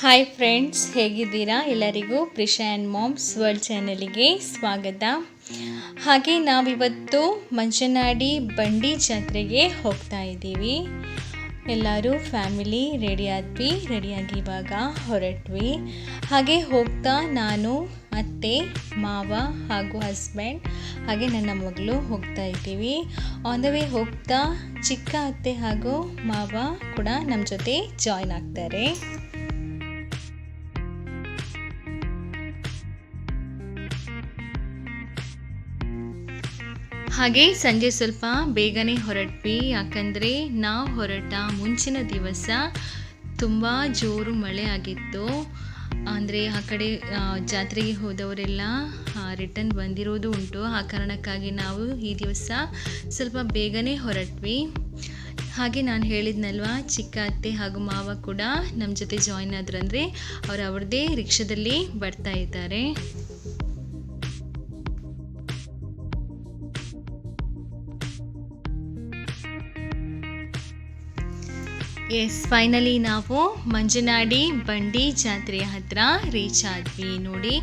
Hi friends ಹೇಗಿದ್ದೀರಾ? ಎಲ್ಲರಿಗೂ Prisha and moms world ಚಾನಲ್ಗೆ ಸ್ವಾಗತ. ಹಾಗೆ ನಾವಿವತ್ತು ಮಂಚನಾಡಿ ಬಂಡಿ ಜಾತ್ರೆಗೆ ಹೋಗ್ತಾ ಇದ್ದೀವಿ. ಎಲ್ಲರೂ ಫ್ಯಾಮಿಲಿ ರೆಡಿ ಆದ್ವಿ ರೆಡಿಯಾಗಿ ಇವಾಗ ಹೊರಟ್ವಿ. ಹಾಗೆ ಹೋಗ್ತಾ ನಾನು ಅತ್ತೆ, ಮಾವ ಹಾಗೂ ಹಸ್ಬೆಂಡ್ ಹಾಗೆ ನನ್ನ ಮಗಳು ಹೋಗ್ತಾ ಇದ್ದೀವಿ. ಆನ್ ದ ವೇ ಹೋಗ್ತಾ ಚಿಕ್ಕ ಅತ್ತೆ ಹಾಗೂ ಮಾವ ಕೂಡ ನಮ್ಮ ಜೊತೆ ಜಾಯ್ನ್ ಆಗ್ತಾರೆ. ಹಾಗೆ ಸಂಜೆ ಸ್ವಲ್ಪ ಬೇಗನೆ ಹೊರಟ್ವಿ. ಯಾಕಂದರೆ ನಾವು ಹೊರಟ ಮುಂಚಿನ ದಿವಸ ತುಂಬ ಜೋರು ಮಳೆ ಆಗಿತ್ತು. ಅಂದರೆ ಆ ಕಡೆ ಜಾತ್ರೆಗೆ ಹೋದವರೆಲ್ಲ ರಿಟರ್ನ್ ಬಂದಿರೋದು ಉಂಟು. ಆ ಕಾರಣಕ್ಕಾಗಿ ನಾವು ಈ ದಿವಸ ಸ್ವಲ್ಪ ಬೇಗನೆ ಹೊರಟ್ವಿ. ಹಾಗೆ ನಾನು ಹೇಳಿದ್ನಲ್ವ, ಚಿಕ್ಕ ಅತ್ತೆ ಹಾಗೂ ಮಾವ ಕೂಡ ನಮ್ಮ ಜೊತೆ ಜಾಯಿನ್ ಆದ್ರಂದರೆ ಅವರು ಅವ್ರದ್ದೇ ರಿಕ್ಷಾದಲ್ಲಿ ಬರ್ತಾ ಇದ್ದಾರೆ. ಎಸ್ ಫೈನಲಿ ನಾವು ಮಂಜನಾಡಿ ಬಂಡಿ ಜಾತ್ರೆಯ ಹತ್ರ ರೀಚ್ ಆದ್ವಿ ನೋಡಿ.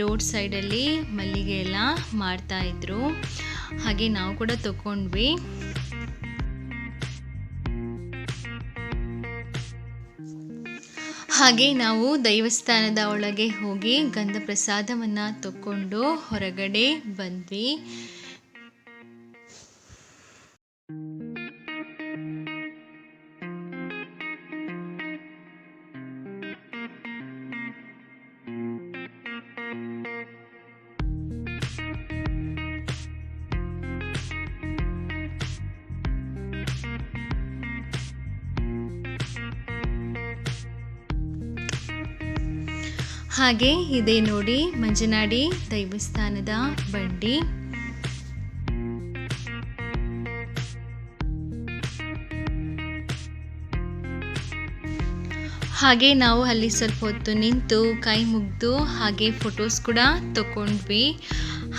ರೋಡ್ ಸೈಡಲ್ಲಿ ಮಲ್ಲಿಗೆ ಎಲ್ಲ ಮಾಡ್ತಾಯಿದ್ರು ಹಾಗೆ ನಾವು ಕೂಡ ತಗೊಂಡ್ವಿ ಹಾಗೆ ನಾವು ದೈವಸ್ಥಾನದ ಒಳಗೆ ಹೋಗಿ ಗಂಧ ಪ್ರಸಾದವನ್ನು ತಕ್ಕೊಂಡು ಹೊರಗಡೆ ಬಂದ್ವಿ. ಹಾಗೆ ಇದೆ ನೋಡಿ ಮಂಜನಾಡಿ ದೈವಸ್ಥಾನದ ಬಂಡಿ. ಹಾಗೆ ನಾವು ಅಲ್ಲಿ ಸ್ವಲ್ಪ ಹೊತ್ತು ನಿಂತು ಕೈ ಮುಗಿದು ಹಾಗೆ ಫೋಟೋಸ್ ಕೂಡ ತಗೊಂಡ್ವಿ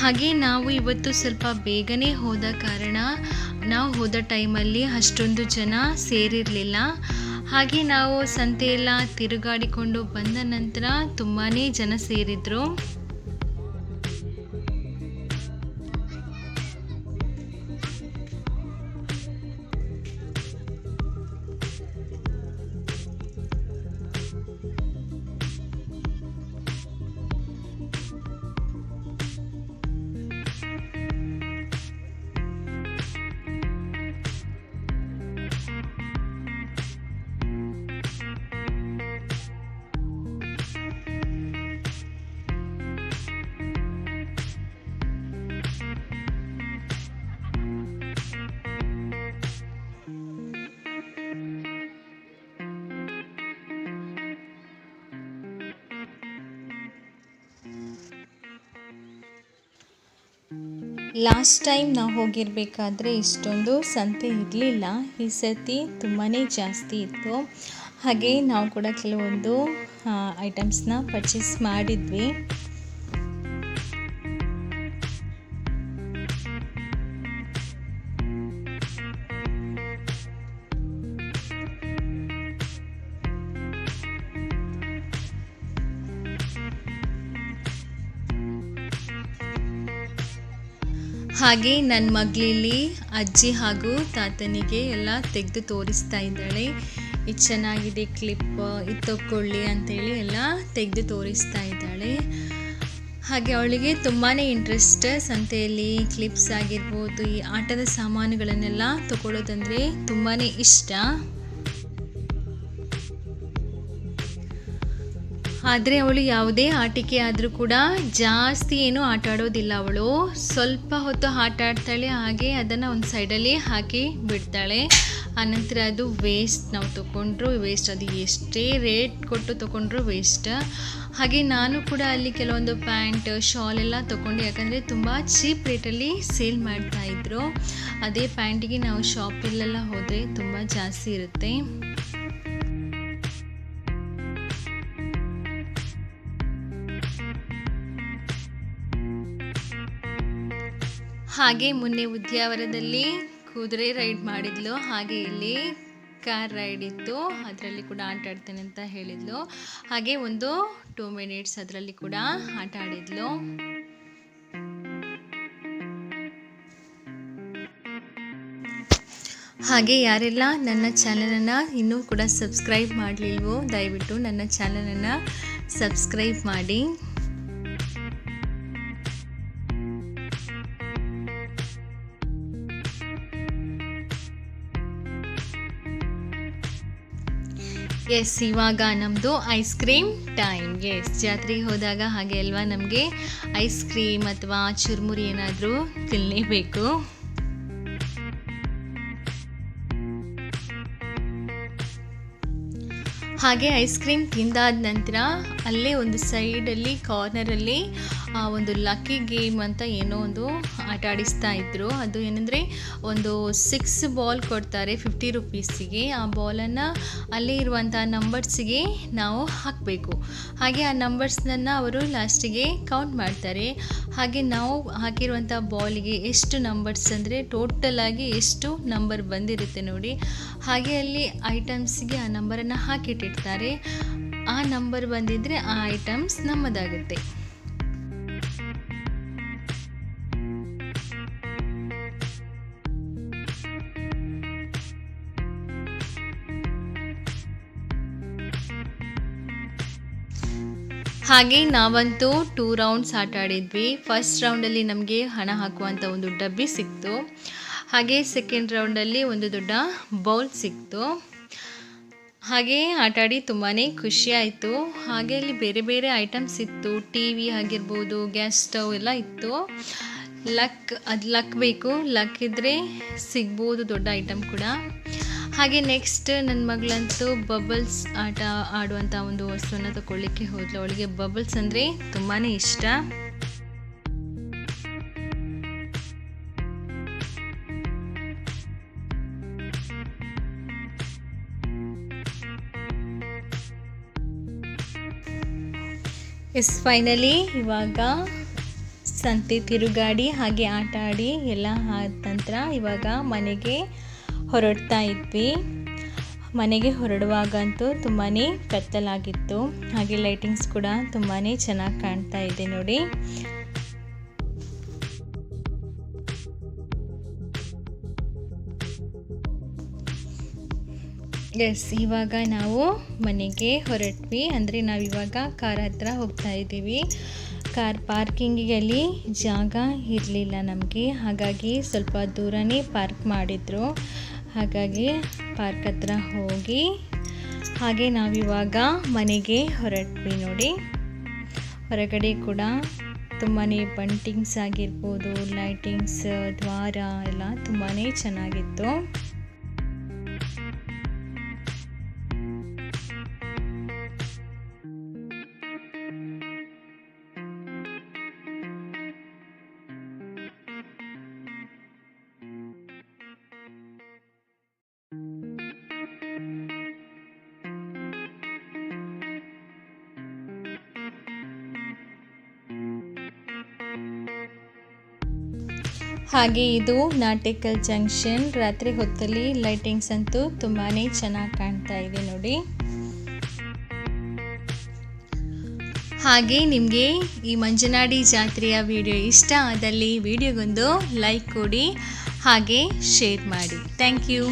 ಹಾಗೆ ನಾವು ಇವತ್ತು ಸ್ವಲ್ಪ ಬೇಗನೆ ಹೋದ ಕಾರಣ ನಾವು ಹೋದ ಟೈಮಲ್ಲಿ ಅಷ್ಟೊಂದು ಜನ ಸೇರಿರಲಿಲ್ಲ. ಹಾಗೆ ನಾವು ಸಂತೆಯೆಲ್ಲ ತಿರುಗಾಡಿಕೊಂಡು ಬಂದ ನಂತರ ತುಂಬಾ ಜನ ಸೇರಿದ್ರು. ಲಾಸ್ಟ್ ಟೈಮ್ ನಾವು ಹೋಗಿರಬೇಕಾದ್ರೆ ಇಷ್ಟೊಂದು ಸಂತೆ ಇರಲಿಲ್ಲ. ಈ ಸತಿ ತುಂಬಾ ಜಾಸ್ತಿ ಇತ್ತು. ಹಾಗೆ ನಾವು ಕೂಡ ಕೆಲವೊಂದು ಐಟಮ್ಸ್ನ ಪರ್ಚೇಸ್ ಮಾಡಿದ್ವಿ. ಹಾಗೆ ನನ್ನ ಮಗಳಿಲ್ಲಿ ಅಜ್ಜಿ ಹಾಗೂ ತಾತನಿಗೆ ಎಲ್ಲ ತೆಗೆದು ತೋರಿಸ್ತಾ ಇದ್ದಾಳೆ. ಇದು ಚೆನ್ನಾಗಿದೆ ಕ್ಲಿಪ್ ಇದು ಅಂತೇಳಿ ಎಲ್ಲ ತೆಗೆದು ತೋರಿಸ್ತಾ ಇದ್ದಾಳೆ. ಹಾಗೆ ಅವಳಿಗೆ ತುಂಬಾ ಇಂಟ್ರೆಸ್ಟ್ ಸಂತೆಯಲ್ಲಿ ಕ್ಲಿಪ್ಸ್ ಆಗಿರ್ಬೋದು, ಈ ಆಟದ ಸಾಮಾನುಗಳನ್ನೆಲ್ಲ ತಗೊಳ್ಳೋದಂದರೆ ತುಂಬಾ ಇಷ್ಟ. ಆದರೆ ಅವಳು ಯಾವುದೇ ಆಟಿಕೆ ಆದರೂ ಕೂಡ ಜಾಸ್ತಿ ಏನು ಆಟ ಆಡೋದಿಲ್ಲ ಅವಳು. ಸ್ವಲ್ಪ ಹೊತ್ತು ಆಟ ಆಡ್ತಾಳೆ, ಹಾಗೆ ಅದನ್ನು ಒಂದು ಸೈಡಲ್ಲಿ ಹಾಕಿ ಬಿಡ್ತಾಳೆ. ಆನಂತರ ಅದು ವೇಸ್ಟ್ ನಾವು ತೊಗೊಂಡ್ರು ವೇಸ್ಟ್ ಅದು ಎಷ್ಟೇ ರೇಟ್ ಕೊಟ್ಟು ತೊಗೊಂಡ್ರು ವೇಸ್ಟ್ ಹಾಗೆ ನಾನು ಕೂಡ ಅಲ್ಲಿ ಕೆಲವೊಂದು ಪ್ಯಾಂಟ್, ಶಾಲ್ ಎಲ್ಲ ತೊಗೊಂಡು ಯಾಕಂದರೆ ತುಂಬ ಚೀಪ್ ರೇಟಲ್ಲಿ ಸೇಲ್ ಮಾಡ್ತಾ ಇದ್ರು. ಅದೇ ಪ್ಯಾಂಟಿಗೆ ನಾವು ಶಾಪಲ್ಲೆಲ್ಲ ಹೋದರೆ ತುಂಬ ಜಾಸ್ತಿ ಇರುತ್ತೆ. ಹಾಗೆ ಮೊನ್ನೆ ಉದ್ಯಾವರದಲ್ಲಿ ಕುದುರೆ ರೈಡ್ ಮಾಡಿದ್ಲು. ಹಾಗೆ ಇಲ್ಲಿ ಕಾರ್ ರೈಡ್ ಇತ್ತು. ಅದರಲ್ಲಿ ಕೂಡ ಆಟ ಆಡ್ತೇನೆ ಅಂತ ಹೇಳಿದ್ಲು. ಹಾಗೆ ಒಂದು ಟೂ ಮಿನಿಟ್ಸ್ ಅದರಲ್ಲಿ ಕೂಡ ಆಟ ಆಡಿದ್ಲು. ಹಾಗೆ ಯಾರೆಲ್ಲ ನನ್ನ ಚಾನಲನ್ನು ಇನ್ನೂ ಕೂಡ ಸಬ್ಸ್ಕ್ರೈಬ್ ಮಾಡಲಿಲ್ವೋ, ದಯವಿಟ್ಟು ನನ್ನ ಚಾನಲನ್ನು ಸಬ್ಸ್ಕ್ರೈಬ್ ಮಾಡಿ. ಎಸ್ ಇವಾಗ ನಮ್ಮದು ಐಸ್ ಕ್ರೀಮ್ ಟೈಮ್ ಎಸ್ ಜಾತ್ರೆಗೆ ಹೋದಾಗ ಹಾಗೆ ಅಲ್ವಾ? ನಮಗೆ ಐಸ್ ಕ್ರೀಮ್ ಅಥವಾ ಚುರುಮುರಿ ಏನಾದರೂ ತಿನ್ನಲೇಬೇಕು ಹಾಗೆ ಐಸ್ ಕ್ರೀಮ್ ತಿಂದಾದ ನಂತರ ಅಲ್ಲೇ ಒಂದು ಸೈಡಲ್ಲಿ ಕಾರ್ನರಲ್ಲಿ ಒಂದು ಲಕ್ಕಿ ಗೇಮ್ ಅಂತ ಏನೋ ಒಂದು ಆಟ ಆಡಿಸ್ತಾ ಇದ್ದರು ಅದು ಏನಂದರೆ ಒಂದು ಸಿಕ್ಸ್ ಬಾಲ್ ಕೊಡ್ತಾರೆ ಫಿಫ್ಟಿ ರುಪೀಸಿಗೆ ಆ ಬಾಲನ್ನು ಅಲ್ಲೇ ಇರುವಂಥ ನಂಬರ್ಸಿಗೆ ನಾವು ಹಾಕಬೇಕು. ಹಾಗೆ ಆ ನಂಬರ್ಸ್ನನ್ನು ಅವರು ಲಾಸ್ಟಿಗೆ ಕೌಂಟ್ ಮಾಡ್ತಾರೆ. ಹಾಗೆ ನಾವು ಹಾಕಿರುವಂಥ ಬಾಲಿಗೆ ಎಷ್ಟು ನಂಬರ್ಸ್ ಅಂದರೆ ಟೋಟಲಾಗಿ ಎಷ್ಟು ನಂಬರ್ ಬಂದಿರುತ್ತೆ ನೋಡಿ. ಹಾಗೆ ಅಲ್ಲಿ ಐಟಮ್ಸ್ಗೆ ಆ ನಂಬರನ್ನು ಹಾಕಿಟ್ಟಿರ್ತಾರೆ. ಆ ನಂಬರ್ ಬಂದಿದ್ದರೆ ಆ ಐಟಮ್ಸ್ ನಮ್ಮದಾಗುತ್ತೆ. ಹಾಗೆ ನಾವಂತೂ ಟೂ ರೌಂಡ್ಸ್ ಆಟ ಆಡಿದ್ವಿ. ಫಸ್ಟ್ ರೌಂಡಲ್ಲಿ ನಮಗೆ ಹಣ ಹಾಕುವಂಥ ಒಂದು ಡಬ್ಬಿ ಸಿಕ್ತು. ಹಾಗೆ ಸೆಕೆಂಡ್ ರೌಂಡಲ್ಲಿ ಒಂದು ದೊಡ್ಡ ಬೌಲ್ ಸಿಕ್ತು. ಹಾಗೆ ಆಟಾಡಿ ತುಂಬಾ ಖುಷಿ ಆಯಿತು. ಹಾಗೆ ಅಲ್ಲಿ ಬೇರೆ ಬೇರೆ ಐಟಮ್ಸ್ ಇತ್ತು. ಟಿ ವಿ ಆಗಿರ್ಬೋದು ಗ್ಯಾಸ್ ಸ್ಟವ್ ಎಲ್ಲ ಇತ್ತು. ಲಕ್ ಅದು ಲಕ್ ಬೇಕು. ಲಕ್ ಇದ್ದರೆ ಸಿಗ್ಬೋದು ದೊಡ್ಡ ಐಟಮ್ ಕೂಡ. ಹಾಗೆ ನೆಕ್ಸ್ಟ್ ನನ್ನ ಮಗಳಂತೂ ಬಬಲ್ಸ್ ಆಟ ಆಡುವಂಥ ಒಂದು ವಸ್ತುವನ್ನು ತಗೊಳ್ಳಿಕ್ಕೆ ಹೋದ್ಲು. ಅವಳಿಗೆ ಬಬಲ್ಸ್ ಅಂದರೆ ತುಂಬಾ ಇಷ್ಟ. ಎಸ್ ಫೈನಲಿ ಇವಾಗ ಸಂತೆ ತಿರುಗಾಡಿ ಹಾಗೆ ಆಟ ಆಡಿ ಎಲ್ಲ ಆದ ನಂತರ ಇವಾಗ ಮನೆಗೆ ಹೊರಡ್ತಾ ಇದ್ವಿ. ಮನೆಗೆ ಹೊರಡುವಾಗಂತೂ ತುಂಬಾ ಕತ್ತಲಾಗಿತ್ತು ಹಾಗೆ ಲೈಟಿಂಗ್ಸ್ ಕೂಡ ತುಂಬಾ ಚೆನ್ನಾಗಿ ಕಾಣ್ತಾ ಇದೆ ನೋಡಿ. ಎಸ್ ಇವಾಗ ನಾವು ಮನೆಗೆ ಹೊರಟ್ವಿ. ಅಂದರೆ ನಾವಿವಾಗ ಕಾರ್ ಹತ್ರ ಹೋಗ್ತಾ ಇದ್ದೀವಿ. ಕಾರ್ ಪಾರ್ಕಿಂಗಲ್ಲಿ ಜಾಗ ಇರಲಿಲ್ಲ ನಮಗೆ. ಹಾಗಾಗಿ ಸ್ವಲ್ಪ ದೂರನೇ ಪಾರ್ಕ್ ಮಾಡಿದರು. ಹಾಗಾಗಿ ಪಾರ್ಕ್ ಹತ್ರ ಹೋಗಿ, ಹಾಗೆ ನಾವಿವಾಗ ಮನೆಗೆ ಹೊರಟ್ವಿ ನೋಡಿ. ಹೊರಗಡೆ ಕೂಡ ತುಂಬಾ ಬಂಟಿಂಗ್ಸ್ ಆಗಿರ್ಬೋದು ಲೈಟಿಂಗ್ಸ್ ದ್ವಾರ ಎಲ್ಲ ತುಂಬಾ ಚೆನ್ನಾಗಿತ್ತು. ಹಾಗೆ ಇದು ನಾಟಿಕಲ್ ಜಂಕ್ಷನ್. ರಾತ್ರಿ ಹೊತ್ತಲ್ಲಿ ಲೈಟಿಂಗ್ಸ್ ಅಂತೂ ತುಂಬಾ ಚೆನ್ನಾಗಿ ಕಾಣ್ತಾ ಇದೆ ನೋಡಿ. ಹಾಗೆ ನಿಮಗೆ ಈ ಮಂಜನಾಡಿ ಜಾತ್ರೆಯ ವಿಡಿಯೋ ಇಷ್ಟ ಆದಲ್ಲಿ ವಿಡಿಯೋಗೊಂದು ಲೈಕ್ ಕೊಡಿ, ಹಾಗೆ ಶೇರ್ ಮಾಡಿ. Thank you.